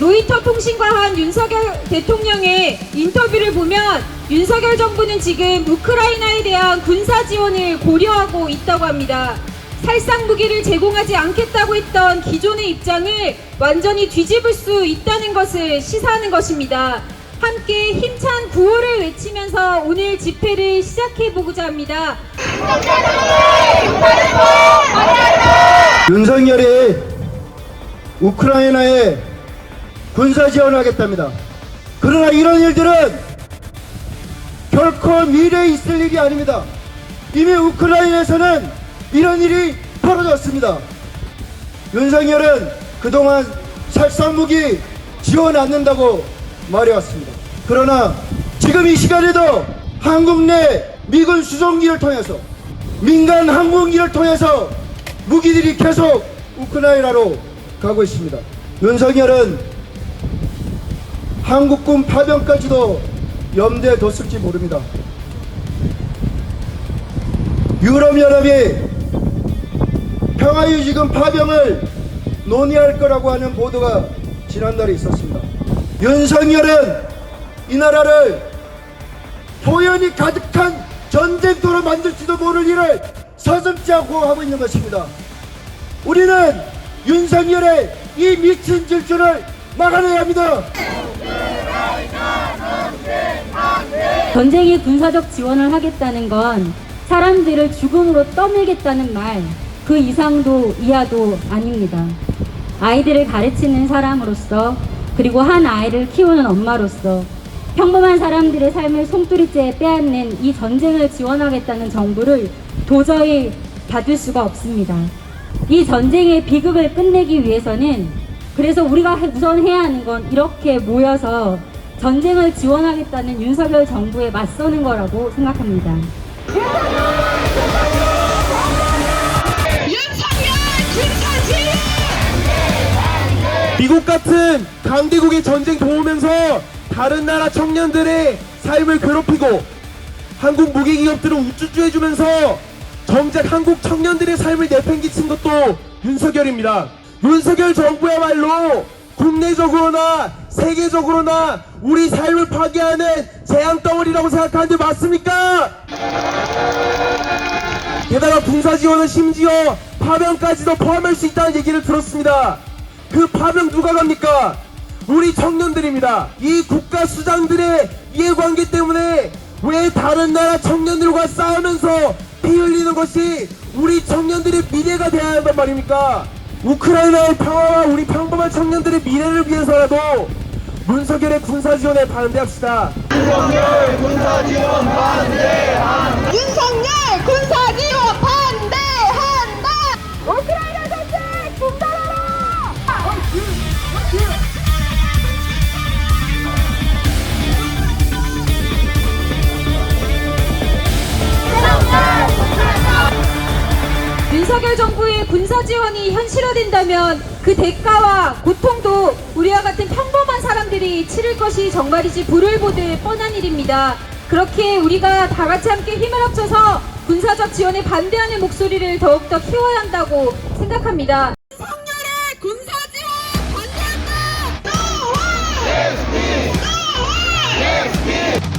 로이터 통신과 한 윤석열 대통령의 인터뷰를 보면 윤석열 정부는 지금 우크라이나에 대한 군사 지원을 고려하고 있다고 합니다. 살상 무기를 제공하지 않겠다고 했던 기존의 입장을 완전히 뒤집을 수 있다는 것을 시사하는 것입니다. 함께 힘찬 구호를 외치면서 오늘 집회를 시작해 보고자 합니다. 윤석열이 우크라이나에 군사 지원하겠답니다. 그러나 이런 일들은 결코 미래에 있을 일이 아닙니다. 이미 우크라이나에서는 이런 일이 벌어졌습니다. 윤석열은 그동안 살상무기 지원 않는다고 말해왔습니다. 그러나 지금 이 시간에도 한국 내 미군 수송기를 통해서 민간 항공기를 통해서 무기들이 계속 우크라이나로 가고 있습니다. 윤석열은 한국군 파병까지도 염두에 뒀을지 모릅니다. 유럽연합이 평화유지군 파병을 논의할 거라고 하는 보도가 지난달에 있었습니다. 윤석열은 이 나라를 도연이 가득한 전쟁터로 만들지도 모를 일을 서슴지 않고 하고 있는 것입니다. 우리는 윤석열의 이 미친 질주를 막아내야 합니다. 전쟁에 군사적 지원을 하겠다는 건 사람들을 죽음으로 떠밀겠다는 말, 그 이상도 이하도 아닙니다. 아이들을 가르치는 사람으로서, 그리고 한 아이를 키우는 엄마로서, 평범한 사람들의 삶을 송두리째 빼앗는 이 전쟁을 지원하겠다는 정부를 도저히 받을 수가 없습니다. 이 전쟁의 비극을 끝내기 위해서는 그래서 우리가 해- 우선 해야 하는 건 이렇게 모여서 전쟁을 지원하겠다는 윤석열 정부에 맞서는 거라고 생각합니다. 미국 같은 강대국의 전쟁 도우면서 다른 나라 청년들의 삶을 괴롭히고 한국 무기 기업들을 우쭈쭈 해주면서 정작 한국 청년들의 삶을 내팽개친 것도 윤석열입니다. 윤석열 정부야말로 국내적으로나 세계적으로나 우리 삶을 파괴하는 재앙 덩어리라고 생각하는데 맞습니까? 게다가 군사 지원은 심지어 파병까지도 포함할 수 있다는 얘기를 들었습니다. 그 파병 누가 갑니까? 우리 청년들입니다. 이 국가 수장들의 이해관계 때문에 왜 다른 나라 청년들과 싸우면서 피 흘리는 것이 우리 청년들의 미래가 되어야 한단 말입니까? 우크라이나의 평화와 우리 평범한 청년들의 미래를 위해서라도 문석열의 군사 지원에 반대합시다. 윤석열 군사 지원 반대한다 우크라이나 윤석열 정부의 군사 지원이 현실화된다면 그 대가와 고통도 우리와 같은 평범한 사람들이 치를 것이 정말이지 불을 보듯 뻔한 일입니다. 그렇게 우리가 다 같이 함께 힘을 합쳐서 군사적 지원에 반대하는 목소리를 더욱더 키워야 한다고 생각합니다. 윤석열의 군사지원 반대한다 노와! 노와